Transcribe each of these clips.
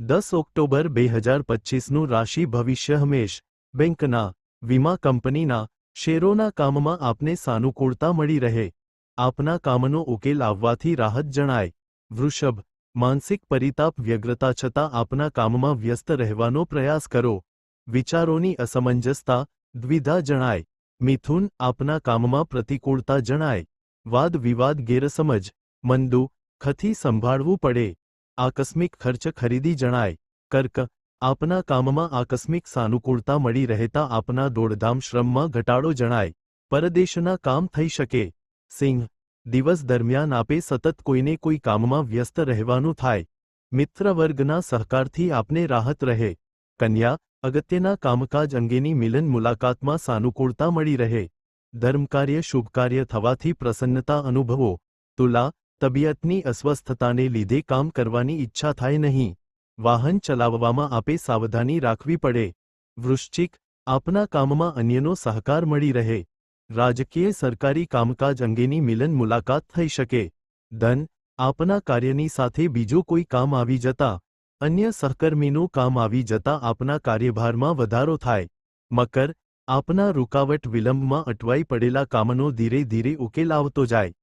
દસ ઓક્ટોબર બે હજાર પચીસનું રાશિ ભવિષ્ય હમેશ. બેંકના, વીમા કંપનીના, શેરોના કામમાં આપને સાનુકૂળતા મળી રહે. આપના કામનો ઉકેલ આવવાથી રાહત જણાય. વૃષભ, માનસિક પરિતાપ વ્યગ્રતા છતાં આપના કામમાં વ્યસ્ત રહેવાનો પ્રયાસ કરો. વિચારોની અસમંજસતા દ્વિધા જણાય. મિથુન આપના કામમાં પ્રતિકૂળતા જણાય. વાદ વિવાદ ગેરસમજ, મંદુ, ખથી સંભાળવું પડે. આકસ્મિક ખર્ચ ખરીદી જણાય. કર્ક, આપના કામમાં આકસ્મિક સાનુકૂળતા મળી રહેતા આપના દોડધામ શ્રમમાં ઘટાડો જણાય. પરદેશના કામ થઈ શકે. સિંહ, દિવસ દરમિયાન આપે સતત કોઈને કોઈ કામમાં વ્યસ્ત રહેવાનું થાય. મિત્રવર્ગના સહકારથી આપને રાહત રહે. કન્યા, અગત્યના કામકાજ અંગેની મિલન મુલાકાતમાં સાનુકૂળતા મળી રહે. ધર્મકાર્ય શુભકાર્ય થવાથી પ્રસન્નતા અનુભવો. તુલા તબિયતની અસ્વસ્થતાને લીધે કામ કરવાની ઈચ્છા થાય નહીં. વાહન ચલાવવામાં આપે સાવધાની રાખવી પડે. વૃશ્ચિક, આપના કામમાં અન્યનો સહકાર મળી રહે. રાજકીય સરકારી કામકાજ અંગેની મિલન મુલાકાત થઈ શકે. ધન, આપના કાર્યની સાથે બીજું કોઈ કામ આવી જતા. અન્ય સહકર્મીનું કામ આવી જતા આપના કાર્યભારમાં વધારો થાય. મકર, આપના રૂકાવટ વિલંબમાં અટવાઈ પડેલા કામનો ધીરે ધીરે ઉકેલ આવતો જાય.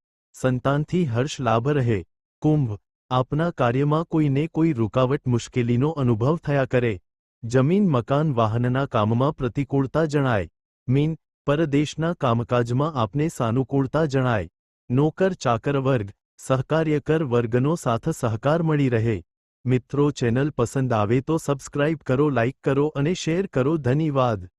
સંતાનથી હર્ષ લાભ રહે. કુંભ, આપના કાર્યમાં કોઈને કોઈ રૂકાવટ મુશ્કેલીનો અનુભવ થયા કરે. જમીન, મકાન, વાહનના કામમાં પ્રતિકૂળતા જણાય. મીન, પરદેશના કામકાજમાં આપને સાનુકૂળતા જણાય. નોકર, ચાકર વર્ગ, સહકાર્યકર વર્ગનો સાથ સહકાર મળી રહે. મિત્રો, ચેનલ પસંદ આવે તો સબસ્ક્રાઇબ કરો, લાઇક કરો અને શેર કરો. ધન્યવાદ.